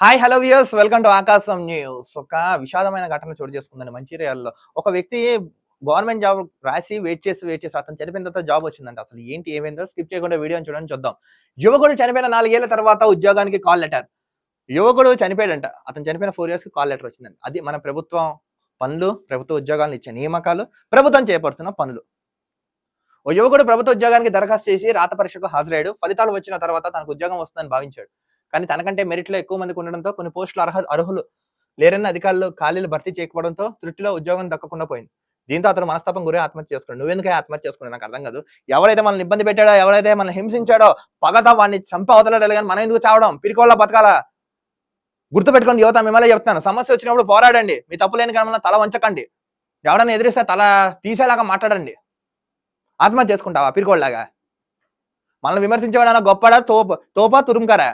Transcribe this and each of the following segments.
Hi hello viewers. Welcome to Aakasam news. ఒక విషాదమైన ఘటన చోటు చేసుకుందండి మంచిర్యాలలో ఒక వ్యక్తి గవర్నమెంట్ జాబ్ రాసి వెయిట్ చేసి వెయిట్ చేసి అతను చనిపోయిన తర్వాత జాబ్ వచ్చిందంట. అసలు ఏంటి ఏమైందో స్కిప్ చేయకుండా వీడియోని చూడండి చూద్దాం. యువకుడు చనిపోయిన నాలుగేళ్ళ తర్వాత ఉద్యోగానికి కాల్ లెటర్. యువకుడు చనిపోయాడంట. అతను చనిపోయిన ఫోర్ ఇయర్స్కి కాల్ లెటర్ వచ్చిందండి అది మన ప్రభుత్వం పనులు ప్రభుత్వ ఉద్యోగాలను ఇచ్చే నియామకాలు ప్రభుత్వం చేపడుతున్న పనులు. ఓ యువకుడు ప్రభుత్వ ఉద్యోగానికి దరఖాస్తు చేసి రాత పరీక్షకు హాజరయ్యాడు. ఫలితాలు వచ్చిన తర్వాత తనకు ఉద్యోగం వస్తుందని భావించాడు. కానీ తనకంటే మెరిట్లో ఎక్కువ మందికి ఉండడంతో కొన్ని పోస్టులు అర్హ అర్హులు లేరన్న అధికారులు ఖాళీలు భర్తీ చేయకపోవడంతో తృప్తిలో ఉద్యోగం దక్కకుండా పోయింది. దీంతో అతను మనస్తాపం గురి ఆత్మహత్య చేసుకున్నాడు. నువ్వెందుకే ఆత్మహత్య చేసుకున్నాడు నాకు అర్థం కాదు. ఎవరైతే మనల్ని ఇబ్బంది పెట్టాడో ఎవరైతే మనల్ని హింసించాడో పగతా వాడిని చంప అవతలాడు కానీ మనం ఎందుకు చావడం? పిరికోళ్ళ గుర్తు గుర్తుపెట్టుకోండి యువత మిమ్మల్ని చెప్తాను సమస్య వచ్చినప్పుడు పోరాడండి. మీ తప్పు లేని కానీ తల వంచకండి. ఎవడన్నా ఎదిరిస్తే తల తీసేలాగా మాట్లాడండి. ఆత్మహత్య చేసుకుంటావా పిరికోళ్ళలాగా? మనల్ని విమర్శించేవాడన్నా గొప్పడా? తోప తోపా తురుముకారా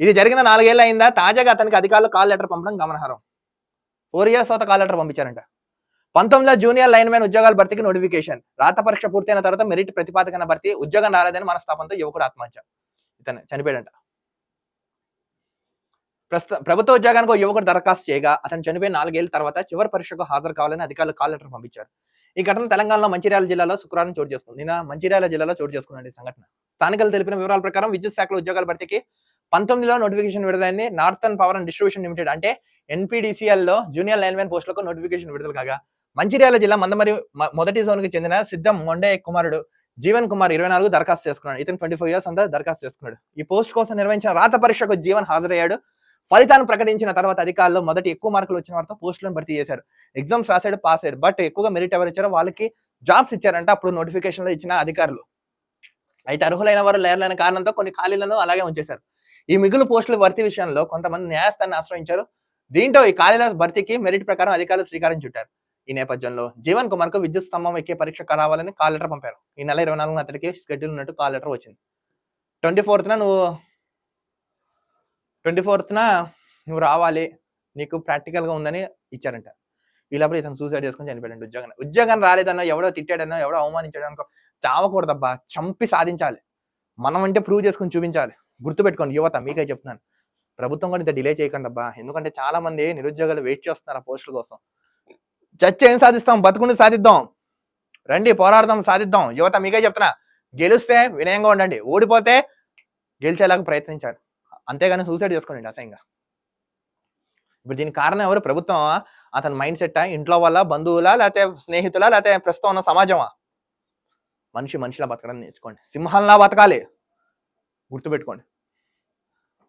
ఇది జరిగిన నాలుగేళ్ళు అయిందా తాజాగా అతనికి అధికారులు కాల్ లెటర్ పంపడం గమనార్హం. ఫోర్ ఇయర్స్ తర్వాత కాల్ లెటర్ పంపించారంట. పంతొమ్మిదిలో జూనియర్ లైన్ మ్యాన్ ఉద్యోగాల భర్తీకి నోటిఫికేషన్. రాత పరీక్ష పూర్తయిన తర్వాత మెరిట్ ప్రతిపాదకన భర్తీ ఉద్యోగం రాలేదని మనస్తాపంతో యువకుడు ఆత్మహత్య. ఇతను చనిపోయాడంట. ప్రస్తుత ప్రభుత్వ ఉద్యోగానికి యువకుడు దరఖాస్తు చేయగా అతను చనిపోయిన నాలుగేళ్ళ తర్వాత చివరి పరీక్షకు హాజరు కావాలని అధికారులు కాల్ లెటర్ పంపించారు. ఈ ఘటన తెలంగాణలో మంచిర్యాల జిల్లాలో శుక్రవారం చోటు చేసుకుంది. నిన్న మంచిర్యాల జిల్లాలో చోటు చేసుకున్నాడు ఈ సంఘటన. స్థానికులు తెలిపిన వివరాల ప్రకారం విద్యుత్ శాఖలో ఉద్యోగాల భర్తీకి పంతొమ్మిదిలో నోటిఫికేషన్ విడుదలైంది. Northern power and distribution limited అంటే ఎన్పిడిసిఎల్లో జూనియర్ లైన్మెన్ పోస్టులకు నోటిఫికేషన్ విడుదల కాగా మంచిర్యాల జిల్లా మందమరి మొదటి జోన్కి చెందిన సిద్ధం మొండే కుమారుడు జీవన్ కుమార్ ఇరవై నాలుగు దరఖాస్తు చేసుకున్నాడు. ఇతను ట్వంటీ ఫైవ్ ఇయర్స్ అంతా దరఖాస్తు చేసుకున్నాడు. ఈ పోస్ట్ కోసం నిర్వహించిన రాత పరీక్షకు జీవన్ హాజరయ్యాడు. ఫలితాన్ని ప్రకటించిన తర్వాత అధికారులు మొదటి ఎక్కువ మార్కులు వచ్చిన వారితో పోస్టులను భర్తీ చేశారు. ఎగ్జామ్స్ రాశాడు పాస్ అయ్యాడు. బట్ ఎక్కువగా మెరిట్ ఎవరు ఇచ్చారో వాళ్ళకి జాబ్స్ ఇచ్చారంట అప్పుడు నోటిఫికేషన్లో ఇచ్చిన అధికారులు. అయితే అర్హులైన వారు లేరలేని కారణంతో కొన్ని ఖాళీలను అలాగే ఉంచేశారు. ఈ మిగులు పోస్టుల భర్తీ విషయంలో కొంతమంది న్యాయస్థానాన్ని ఆశ్రయించారు. దీంతో ఈ ఖాళీల భర్తీకి మెరిట్ ప్రకారం అధికారులు శ్రీకారం చుట్టారు. ఈ నేపథ్యంలో జీవన్ కుమార్కు విద్యుత్ స్తంభం ఎక్కే పరీక్ష కావాలని కాల్ లెటర్ పంపారు. ఈ నెల ఇరవై నాలుగు అతడికి షెడ్యూల్ ఉన్నట్టు కాల్ లెటర్ వచ్చింది. ట్వంటీ ఫోర్త్న నువ్వు ట్వంటీ ఫోర్త్న నువ్వు రావాలి నీకు ప్రాక్టికల్గా ఉందని ఇచ్చారంట. వీళ్ళప్పుడు ఇతను సూసైడ్ చేసుకొని చనిపోయాడు ఉద్యోగం. ఉద్యోగం రాలేదన్నా ఎవడో తిట్టాడన్నా ఎవడో అవమానించాడనుకో చావకూడదబ్బా. చంపి సాధించాలి. మనం అంటే ప్రూవ్ చేసుకొని చూపించాలి. గుర్తుపెట్టుకోండి యువత మీకే చెప్తున్నాను. ప్రభుత్వం కూడా ఇంత డిలే చేయకండి అబ్బా. ఎందుకంటే చాలా మంది నిరుద్యోగులు వెయిట్ చేస్తున్నారు ఆ పోస్టుల కోసం. చచ్చి ఏం సాధిస్తాం బతుకుండి సాధిద్దాం. రండి పోరాడదాం సాధిద్దాం. యువత మీకే చెప్తున్నా. గెలిస్తే వినయంగా ఉండండి. ఓడిపోతే గెలిచేలాగా ప్రయత్నించారు అంతేగాని సూసైడ్ చేసుకోండి అసహ్యంగా. ఇప్పుడు దీనికి కారణం ఎవరు? ప్రభుత్వం అతని మైండ్ సెట్? ఇంట్లో వాళ్ళ? బంధువులా? లేకపోతే స్నేహితులా? లేకపోతే ప్రస్తుతం ఉన్న సమాజమా? మనిషి మనిషిలా బతకడం నేర్చుకోండి. సింహంలా బతకాలి. గుర్తుపెట్టుకోండి.